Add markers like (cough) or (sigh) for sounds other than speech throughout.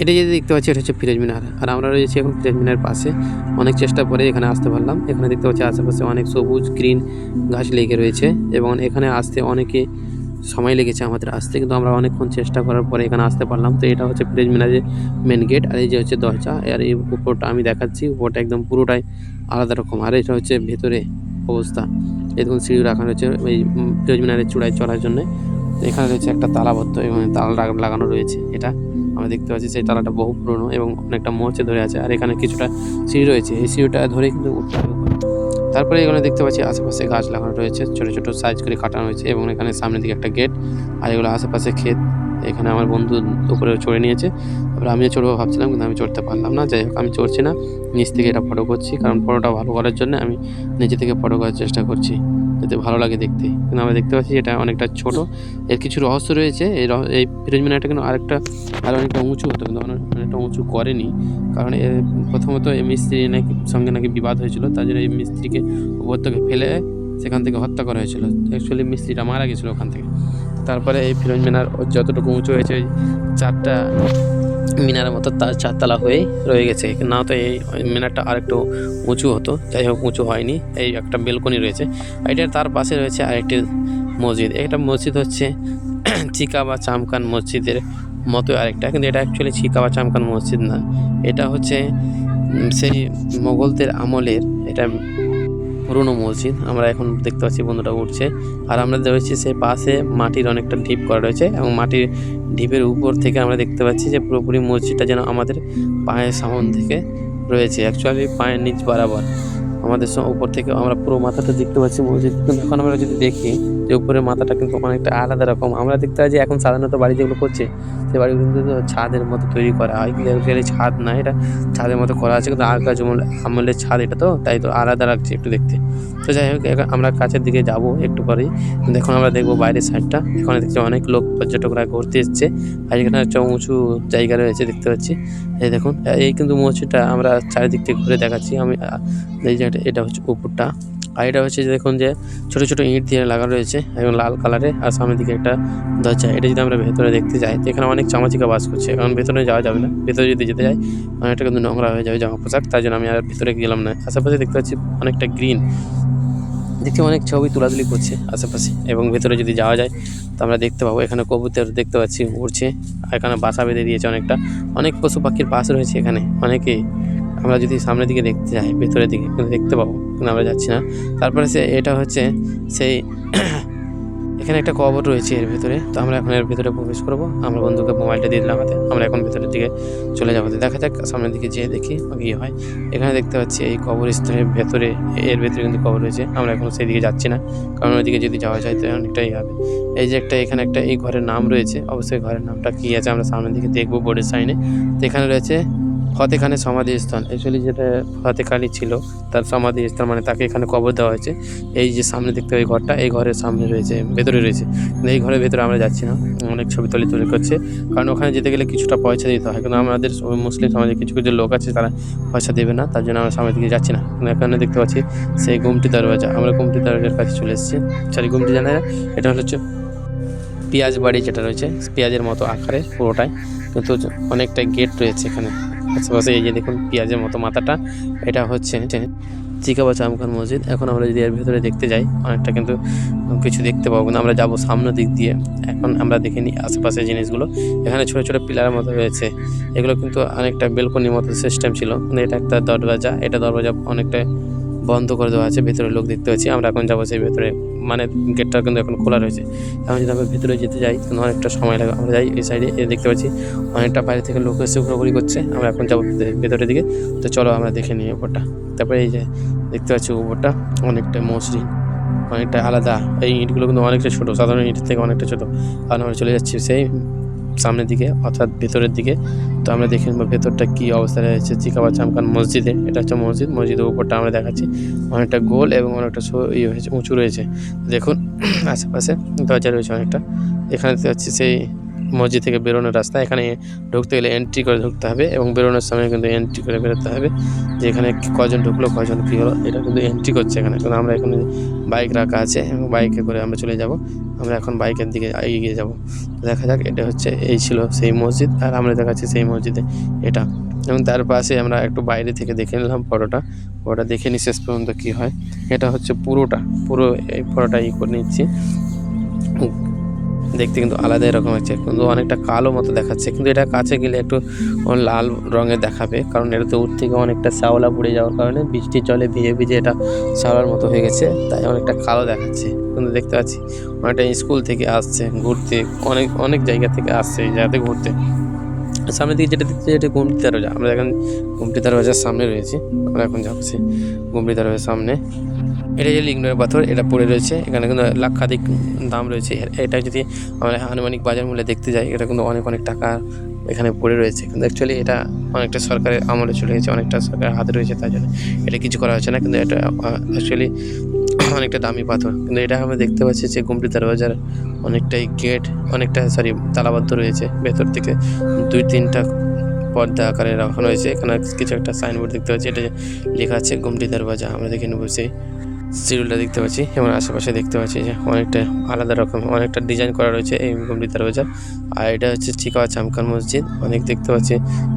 এটা যেটা দেখতে পাচ্ছি, এটা হচ্ছে ফিরোজ মিনার। আর আমরা রয়েছি এখন ফিরোজ মিনার পাশে। অনেক চেষ্টা করে এখানে আসতে পারলাম। এখানে দেখতে পাচ্ছি আশেপাশে অনেক সবুজ গ্রিন গাছ লেগে রয়েছে এবং এখানে আসতে অনেকে সময় লেগেছে আমাদের আসতে, কিন্তু আমরা অনেকক্ষণ চেষ্টা করার পরে এখানে আসতে পারলাম। তো এটা হচ্ছে ফিরোজ মিনারের মেন গেট আর এই যে হচ্ছে দরজা। আর এই উপরটা আমি দেখাচ্ছি, উপরটা একদম পুরোটাই আলাদা রকম। আর এটা হচ্ছে ভেতরে অবস্থা। দেখুন, সিঁড়ি রাখা রয়েছে এই ফিরোজ মিনারের চূড়ায় চড়ার জন্য। এখানে রয়েছে একটা তালাবদ্ধ এবং তালা লাগানো রয়েছে এটা। আমরা দেখতে পাচ্ছি সেই তালাটা বহু পুরনো এবং অনেকটা মোচে ধরে আছে আর এখানে কিছুটা সিঁড়ি রয়েছে। এই সিঁড়িটা ধরে কিন্তু উঠতে তারপরে এখানে দেখতে পাচ্ছি আশেপাশে গাছ লাগানো রয়েছে, ছোট ছোট সাইজ করে কাটানো হয়েছে এবং এখানে সামনের দিকে একটা গেট আর এগুলো আশেপাশে ক্ষেত। এখানে আমার বন্ধু উপরে চড়ে নিয়েছে। তারপরে আমিও চড়বো ভাবছিলাম কিন্তু আমি চড়তে পারলাম না। যাই হোক, আমি চড়ছি না। নিচ থেকে এটা ফটো করছি কারণ ফটোটা ভালো করার জন্য আমি নিচে থেকে ফটো করার চেষ্টা করছি। যাতে ভালো লাগে দেখতে। কিন্তু আমরা দেখতে পাচ্ছি এটা অনেকটা ছোট। এর কিছু রহস্য রয়েছে। এই এই ফিরোজ মিনারটা কিন্তু আরেকটা আরও অনেকটা উঁচু হতো, কিন্তু অনেকটা উঁচু করেনি। কারণ প্রথমত এই মিস্ত্রি নাকি, সঙ্গে নাকি বিবাদ হয়েছিল। তার জন্য এই মিস্ত্রিকে উপর থেকে ফেলে সেখান থেকে হত্যা করা হয়েছিল। অ্যাকচুয়ালি মিস্ত্রিটা মারা গেছিল ওখান থেকে। তারপরে এই ফিরোজ মিনার যতটুকু উঁচু হয়েছে চারটা মিনারের মতো তার চারতলা হয়েই রয়ে গেছে। না তো এই মিনারটা আরেকটু উঁচু হতো, যাই হোক উঁচু হয়নি, এই একটা বেলকনি রয়েছে। এটার তার পাশে রয়েছে আরেকটি মসজিদ। একটা মসজিদ হচ্ছে (clears throat) চিকা বা চামকান মসজিদের মতো আরেকটা, কিন্তু এটা অ্যাকচুয়ালি চিকা বা চামকান মসজিদ না। এটা হচ্ছে সেই মোগলদের আমলের, এটা পুরনো মসজিদ। আমরা এখন দেখতে পাচ্ছি বন্ধুটা উঠছে। আর আমরা রয়েছি সেই পাশে মাটির অনেকটা ঢিপ করা রয়েছে এবং মাটির ঢিপের উপর থেকে আমরা দেখতে পাচ্ছি যে পুরোপুরি মসজিদটা যেন আমাদের পায়ের সামন থেকে রয়েছে। অ্যাকচুয়ালি পায়ের নিচ বরাবর। আমাদের উপর থেকে আমরা পুরো মাথাটা দেখতে পাচ্ছি মসজিদ। কিন্তু এখন আমরা যদি দেখি যে উপরের মাথাটা কিন্তু অনেকটা আলাদা রকম। আমরা দেখতে পাচ্ছি এখন সাধারণত বাড়ি যেগুলো করছে সে বাড়িগুলো কিন্তু ছাদের মতো তৈরি করা হয়। কিন্তু ছাদ না, এটা ছাদের মতো করা আছে। কিন্তু আগেকার যেমন আমলের ছাদ, এটা তো তাই তো আলাদা লাগছে একটু দেখতে। তো যাই হোক আমরা কাছের দিকে যাব একটু পরেই কিন্তু এখন আমরা দেখব বাইরের সাইডটা। এখানে দেখছি অনেক লোক পর্যটকরা ঘুরতে এসছে। আর এখানে একটা উঁচু জায়গা রয়েছে, দেখতে পাচ্ছি। এই দেখুন, এই কিন্তু মসজিদটা আমরা চারিদিক থেকে ঘুরে দেখাচ্ছি। আমি এই যে এটা- হচ্ছে উপরটা। আর এটা হচ্ছে যে দেখুন যে ছোট ছোট ইট দিয়ে লাগানো রয়েছে এবং লাল কালারের আর সামনের দিকে একটা দরজা। এটা যদি আমরা ভেতরে দেখতে যাই, তো এখানে অনেক চামাচিকা বাস করছে, কারণ ভেতরে যাওয়া যাবে না। ভেতরে যদি যেতে যাই অনেকটা কিন্তু নোংরা হয়ে যাবে জামা পোশাক তাই জন্য আমি আর ভেতরে গেলাম না। আশেপাশে দেখতে পাচ্ছি অনেকটা গ্রিন দেখতে অনেক ছবি তোলাতুলি করছে আশেপাশে, এবং ভেতরে যদি যাওয়া যায় তো আমরা দেখতে পাবো। এখানে কবুতর দেখতে পাচ্ছি উড়ছে। আর এখানে বাসা বেঁধে দিয়েছে অনেকটা। অনেক পশু পাখির বাস রয়েছে এখানে। অনেকেই আমরা যদি সামনের দিকে দেখতে যাই, ভেতরের দিকে, কিন্তু দেখতে পাবো। কিন্তু আমরা যাচ্ছি না। তারপরে সে, এটা হচ্ছে সেই এখানে একটা কবর রয়েছে এর ভেতরে। তো আমরা এখন এর ভেতরে প্রবেশ করব। আমরা বন্ধুকে মোবাইলটা দিয়ে দিলাম হাতে। আমরা এখন ভেতরের দিকে চলে যাব। দেখা যাক, সামনের দিকে যেয়ে দেখি কি হয়। এখানে দেখতে পাচ্ছি এই কবর কবরস্থানের ভেতরে, এর ভেতরে কিন্তু কবর রয়েছে। আমরা এখন সেই দিকে যাচ্ছি না। কারণ ওইদিকে যদি যাওয়া যায় তো অনেকটাই হবে। এই যে একটা, এখানে একটা, এই ঘরের নাম রয়েছে। অবশ্যই ঘরের নামটা কী আছে আমরা সামনের দিকে দেখব বোর্ডের সাইনে। তো এখানে রয়েছে ফতে খানের সমাধিস্থান অ্যাকচুয়ালি যেটা ফতে খালি ছিল, তার সমাধিস্থান মানে তাকে এখানে কবর দেওয়া হয়েছে। এই যে সামনে দেখতে ওই ঘরটা, এই ঘরের সামনে রয়েছে, ভেতরে রয়েছে। এই ঘরের ভেতরে আমরা যাচ্ছি না। অনেক ছবি তুলি তুলি করছে। কারণ ওখানে যেতে গেলে কিছুটা পয়সা দিতে হয়। কিন্তু আমাদের মুসলিম সমাজে কিছু কিছু লোক আছে, তারা পয়সা দেবে না। তার জন্য আমরা সামনের দিকে যাচ্ছি না। এখানে দেখতে পাচ্ছি সেই গুমটি দরওয়াজা। আমরা গুমটি দরওয়াজার কাছে চলে এসেছি। সরি, গুমটি জানা যায়। এটা হচ্ছে পেঁয়াজ বাড়ি যেটা রয়েছে। পেঁয়াজের মতো আকারে পুরোটাই। কিন্তু অনেকটা গেট রয়েছে এখানে। আশেপাশে এই যে দেখুন পেঁয়াজের মতো মাথাটা, এটা হচ্ছে চিকাবা চামখান মসজিদ। এখন আমরা যদি এর ভেতরে দেখতে যাই, অনেকটা কিন্তু কিছু দেখতে পাবো, কিন্তু আমরা যাব সামনের দিক দিয়ে। এখন আমরা দেখে নিই আশেপাশে জিনিসগুলো। এখানে ছোটো ছোটো পিলারের মতো রয়েছে। এগুলো কিন্তু অনেকটা বেলকনির মতো সিস্টেম ছিল। কিন্তু এটা একটা দরজা, এটা দরজা অনেকটা বন্ধ করে দেওয়া আছে ভেতরে লোক দেখতে পাচ্ছি। আমরা এখন যাব সেই ভেতরে। মানে গেটটা কিন্তু এখন খোলা রয়েছে। এখন যদি আমরা ভিতরে যেতে যাই কিন্তু অনেকটা সময় লাগে। আমরা যাই এই সাইডে দেখতে পাচ্ছি অনেকটা বাইরে থেকে লোক এসে ঘোরাঘুরি করছে। আমরা এখন যাব ভেতরে- ভেতরের দিকে। তো চলো আমরা দেখে নিই ওপরটা তারপরে এই যে দেখতে পাচ্ছি ওপরটা অনেকটা মসৃণ, অনেকটা আলাদা। এই ইঁটগুলো কিন্তু অনেকটা ছোটো। সাধারণ ইঁট থেকে অনেকটা ছোটো। কারণ আমরা চলে যাচ্ছি সেই সামনের দিকে, অর্থাৎ ভেতরের দিকে। তো আমরা দেখে নেব ভেতরটা কী অবস্থা রয়েছে। চিকাবা চামকান মসজিদে, এটা হচ্ছে মসজিদ। মসজিদের উপরটা আমরা দেখাচ্ছি। অনেকটা গোল এবং অনেকটা ইয়ে হয়েছে, উঁচু রয়েছে। দেখুন, (clears throat) আশেপাশে দরজা রয়েছে অনেকটা। এখানে দেখতে পাচ্ছি সেই মসজিদ থেকে বেরোনোর রাস্তা। এখানে ঢুকতে গেলে এন্ট্রি করে ঢুকতে হবে এবং বেরোনোর সময় কিন্তু এন্ট্রি করে বেরোতে হবে। যে এখানে কজন ঢুকলো, কজন কী হলো, এটা কিন্তু এন্ট্রি করছে এখানে। কিন্তু আমরা এখানে বাইক রাখা আছে এবং বাইকে করে আমরা চলে যাব। আমরা এখন বাইকের দিকে এগিয়ে যাব। দেখা যাক, এটা হচ্ছে, এই ছিল সেই মসজিদ আর আমরা দেখাচ্ছি সেই মসজিদে এটা। এবং তার পাশে আমরা একটু বাইরে থেকে দেখে নিলাম ফটোটা। ফটোটা দেখে নিই শেষ পর্যন্ত কী হয়। এটা হচ্ছে পুরোটা, পুরো এই ফটোটা ই করে নিচ্ছি। দেখতে কিন্তু আলাদা এরকম আছে কিন্তু অনেকটা কালো মতো দেখাচ্ছে। কিন্তু এটা কাছে গেলে একটু লাল রঙের দেখাবে। কারণ এটা তো উঠ থেকে অনেকটা শ্যাওলা পড়ে যাওয়ার কারণে বৃষ্টির জলে ভিজে ভিজে এটা শ্যাওলার মতো হয়ে গেছে। তাই অনেকটা কালো দেখাচ্ছে। কিন্তু দেখতে পাচ্ছি অনেকটা স্কুল থেকে আসছে, ঘুরতে। অনেক অনেক জায়গা থেকে আসছে এই জায়গাতে ঘুরতে। সামনের দিকে যেটা দেখছি যেটা গুমটি দরজা। আমরা এখন গুমটি দরজার সামনে রয়েছি। আমরা এখন যাচ্ছি গুমটি দরজার সামনে। এটা যে লিঙ্গের পাথর, এটা পড়ে রয়েছে। এখানে কিন্তু লাক্ষাধিক দাম রয়েছে। এটা যদি আমরা আনুমানিক বাজার মূল্যে দেখতে যাই, এটা কিন্তু অনেক অনেক টাকা এখানে পড়ে রয়েছে। কিন্তু অ্যাকচুয়ালি এটা অনেকটা সরকারের আমলে চলে গেছে, অনেকটা সরকারের হাতে রয়েছে তাই জন্য। এটা কিছু করা হচ্ছে না, কিন্তু এটা অ্যাকচুয়ালি অনেকটা দামি পাথর। কিন্তু এটা আমরা দেখতে পাচ্ছি যে গুমটি দরজার অনেকটাই গেট অনেকটা সরি তালাবদ্ধ রয়েছে। ভেতর থেকে দুই, তিনটা পর্দা আকারে রাখানো হয়েছে এখানে কিছু একটা সাইনবোর্ড দেখতে পাচ্ছি। এটা লেখা আছে, গুমটি দরওয়াজা। আমরা দেখে নেব সেই সিরিয়ালটা দেখতে পাচ্ছি এবং আশেপাশে দেখতে পাচ্ছি যে অনেকটা আলাদা রকম, অনেকটা ডিজাইন করা রয়েছে এই গুমটি দরওয়াজা আর এটা হচ্ছে চিকাওয়া চামকান মসজিদ। অনেক দেখতে পাচ্ছি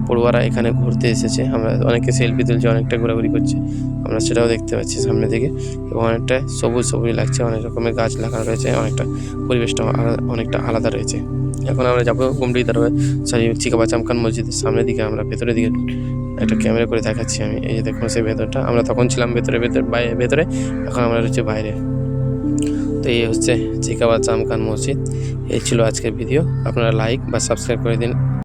পড়ুয়ারা এখানে ঘুরতে এসেছে। আমরা অনেকে সেলফি তুলছে, অনেকটা ঘোরাঘুরি করছে। আমরা সেটাও দেখতে পাচ্ছি সামনে থেকে এবং অনেকটা সবুজ সবুজ লাগছে, অনেক রকমের গাছ লাগানো রয়েছে, অনেকটা পরিবেশটা অনেকটা আলাদা রয়েছে। এখন আমরা যাব গুমটি দরওয়াজা সরি চিকাবা চামকান মসজিদের সামনের দিকে, আমরা ভেতরের দিকে। একটা ক্যামেরা করে দেখাচ্ছি আমি। এই যে দেখুন সেই ভেতরটা। আমরা তখন ছিলাম ভেতরে ভেতরে বাইরে ভেতরে। এখন আমরা হচ্ছে বাইরে। তো এই হচ্ছে চিকাবা চামকান মসজিদ। এই ছিল আজকের ভিডিও। আপনারা লাইক বা সাবস্ক্রাইব করে দিন।